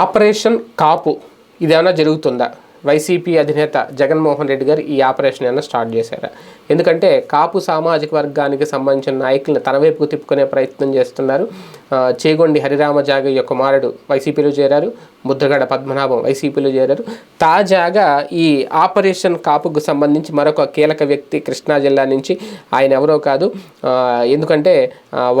Operation కాపు ఇదేమైనా జరుగుతుందా? YCP అధినేత జగన్మోహన్ రెడ్డి గారు ఈ ఆపరేషన్ ఏమైనా స్టార్ట్ చేశారా? ఎందుకంటే కాపు సామాజిక వర్గానికి సంబంధించిన నాయకులను తన వైపుకు తిప్పుకునే ప్రయత్నం చేస్తున్నారు. చేగొండి హరిరామ జాగయ్య కుమారుడు వైసీపీలో చేరారు. ముద్రగడ పద్మనాభం వైసీపీలో చేరారు. తాజాగా ఈ ఆపరేషన్ కాపుకు సంబంధించి మరొక కీలక వ్యక్తి కృష్ణా జిల్లా నుంచి ఆయన ఎవరో కాదు. ఎందుకంటే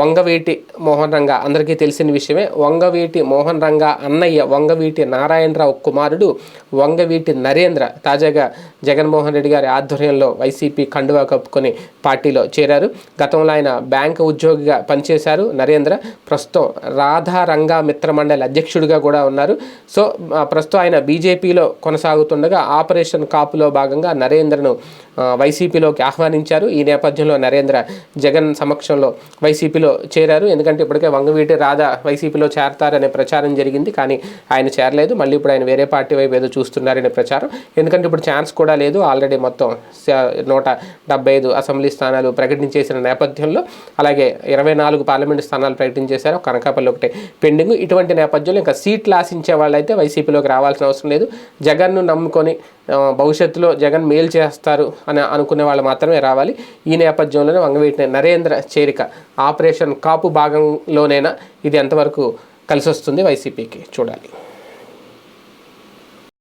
వంగవీటి మోహన్ రంగ అందరికీ తెలిసిన విషయమే. వంగవీటి మోహన్ రంగా అన్నయ్య వంగవీటి నారాయణరావు కుమారుడు వంగవీటి నరేంద్ర తాజాగా జగన్మోహన్ రెడ్డి గారి ఆధ్వర్యంలో వైసీపీ కండువా కప్పుకొని పార్టీలో చేరారు. గతంలో ఆయన బ్యాంకు ఉద్యోగిగా పనిచేశారు. నరేంద్ర ప్రస్తుతం ప్రస్తుతం రాధారంగా మిత్రమండలి అధ్యక్షుడిగా కూడా ఉన్నారు. సో ప్రస్తుతం ఆయన బీజేపీలో కొనసాగుతుండగా ఆపరేషన్ కాపులో భాగంగా నరేంద్రను వైసీపీలోకి ఆహ్వానించారు. ఈ నేపథ్యంలో నరేంద్ర జగన్ సమక్షంలో వైసీపీలో చేరారు. ఎందుకంటే ఇప్పటికే వంగవీటి రాధా వైసీపీలో చేరతారనే ప్రచారం జరిగింది. కానీ ఆయన చేరలేదు. మళ్ళీ ఇప్పుడు ఆయన వేరే పార్టీ వైపు ఏదో చూస్తున్నారనే ప్రచారం. ఎందుకంటే ఇప్పుడు ఛాన్స్ కూడా లేదు. ఆల్రెడీ మొత్తం నూట డెబ్బై ఐదు అసెంబ్లీ స్థానాలు ప్రకటించేసిన నేపథ్యంలో అలాగే ఇరవై నాలుగు పార్లమెంటు స్థానాలు ప్రకటించేశారు. కనకాపల్లి ఒకటే. పెండింగ్ ఇటువంటి నేపథ్యంలో ఇంకా సీట్లు ఆశించే వాళ్ళైతే వైసీపీలోకి రావాల్సిన అవసరం లేదు. జగన్ను నమ్ముకొని భవిష్యత్తులో జగన్ మేలు చేస్తారు అని అనుకునే వాళ్ళు మాత్రమే రావాలి. ఈ నేపథ్యంలోనే వంగవీటి నరేంద్ర చేరిక ఆపరేషన్ కాపు భాగంలోనైనా ఇది ఎంతవరకు కలిసి వస్తుంది వైసీపీకి చూడాలి.